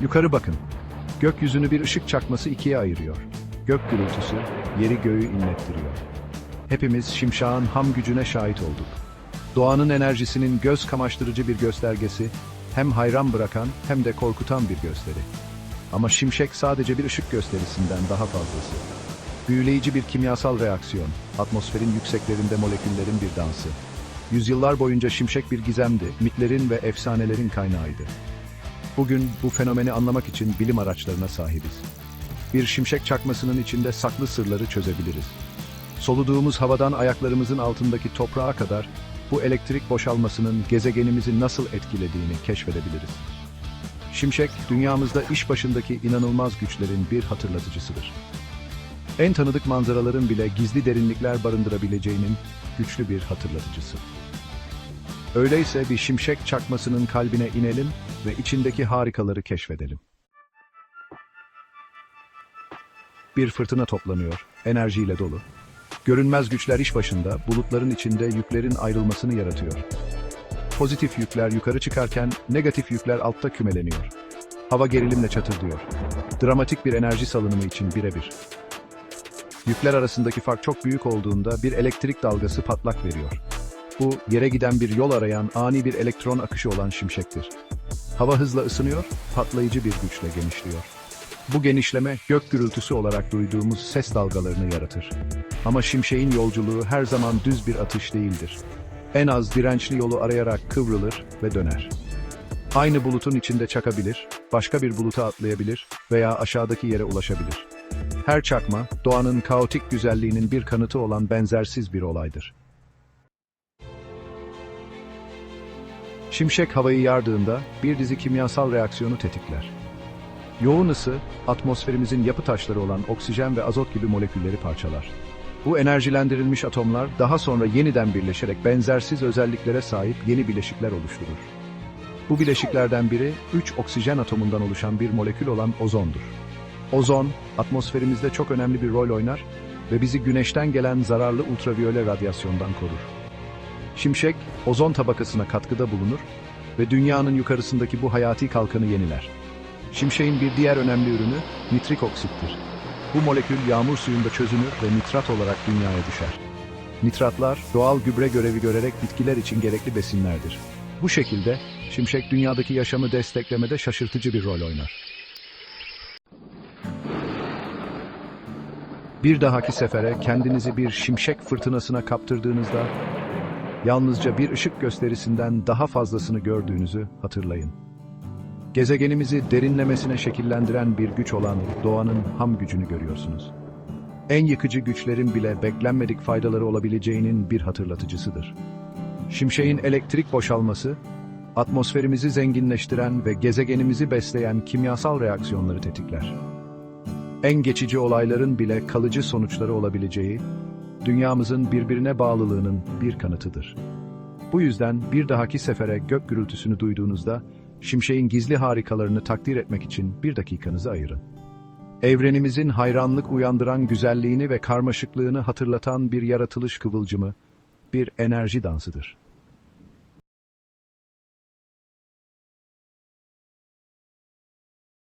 Yukarı bakın. Gökyüzünü bir ışık çakması ikiye ayırıyor. Gök gürültüsü yeri göğü inlettiriyor. Hepimiz şimşağın ham gücüne şahit olduk. Doğanın enerjisinin göz kamaştırıcı bir göstergesi, hem hayran bırakan hem de korkutan bir gösteri. Ama şimşek sadece bir ışık gösterisinden daha fazlası. Büyüleyici bir kimyasal reaksiyon, atmosferin yükseklerinde moleküllerin bir dansı. Yüzyıllar boyunca şimşek bir gizemdi, mitlerin ve efsanelerin kaynağıydı. Bugün bu fenomeni anlamak için bilim araçlarına sahibiz. Bir şimşek çakmasının içinde saklı sırları çözebiliriz. Soluduğumuz havadan ayaklarımızın altındaki toprağa kadar bu elektrik boşalmasının gezegenimizi nasıl etkilediğini keşfedebiliriz. Şimşek, dünyamızda iş başındaki inanılmaz güçlerin bir hatırlatıcısıdır. En tanıdık manzaraların bile gizli derinlikler barındırabileceğinin güçlü bir hatırlatıcısı. Öyleyse bir şimşek çakmasının kalbine inelim ve içindeki harikaları keşfedelim. Bir fırtına toplanıyor, enerjiyle dolu. Görünmez güçler iş başında, bulutların içinde yüklerin ayrılmasını yaratıyor. Pozitif yükler yukarı çıkarken, negatif yükler altta kümeleniyor. Hava gerilimle çatırdıyor. Dramatik bir enerji salınımı için birebir. Yükler arasındaki fark çok büyük olduğunda bir elektrik dalgası patlak veriyor. Bu, yere giden bir yol arayan ani bir elektron akışı olan şimşektir. Hava hızla ısınıyor, patlayıcı bir güçle genişliyor. Bu genişleme gök gürültüsü olarak duyduğumuz ses dalgalarını yaratır. Ama şimşeğin yolculuğu her zaman düz bir atış değildir. En az dirençli yolu arayarak kıvrılır ve döner. Aynı bulutun içinde çakabilir, başka bir buluta atlayabilir veya aşağıdaki yere ulaşabilir. Her çakma, doğanın kaotik güzelliğinin bir kanıtı olan benzersiz bir olaydır. Şimşek havayı yardığında bir dizi kimyasal reaksiyonu tetikler. Yoğun ısı, atmosferimizin yapı taşları olan oksijen ve azot gibi molekülleri parçalar. Bu enerjilendirilmiş atomlar daha sonra yeniden birleşerek benzersiz özelliklere sahip yeni bileşikler oluşturur. Bu bileşiklerden biri 3 oksijen atomundan oluşan bir molekül olan ozondur. Ozon, atmosferimizde çok önemli bir rol oynar ve bizi güneşten gelen zararlı ultraviyole radyasyondan korur. Şimşek, ozon tabakasına katkıda bulunur ve dünyanın yukarısındaki bu hayati kalkanı yeniler. Şimşeğin bir diğer önemli ürünü nitrik oksittir. Bu molekül yağmur suyunda çözünür ve nitrat olarak dünyaya düşer. Nitratlar doğal gübre görevi görerek bitkiler için gerekli besinlerdir. Bu şekilde şimşek dünyadaki yaşamı desteklemede şaşırtıcı bir rol oynar. Bir dahaki sefere kendinizi bir şimşek fırtınasına kaptırdığınızda yalnızca bir ışık gösterisinden daha fazlasını gördüğünüzü hatırlayın. Gezegenimizi derinlemesine şekillendiren bir güç olan doğanın ham gücünü görüyorsunuz. En yıkıcı güçlerin bile beklenmedik faydaları olabileceğinin bir hatırlatıcısıdır. Şimşeğin elektrik boşalması, atmosferimizi zenginleştiren ve gezegenimizi besleyen kimyasal reaksiyonları tetikler. En geçici olayların bile kalıcı sonuçları olabileceği, dünyamızın birbirine bağlılığının bir kanıtıdır. Bu yüzden bir dahaki sefere gök gürültüsünü duyduğunuzda, şimşeğin gizli harikalarını takdir etmek için bir dakikanızı ayırın. Evrenimizin hayranlık uyandıran güzelliğini ve karmaşıklığını hatırlatan bir yaratılış kıvılcımı, bir enerji dansıdır.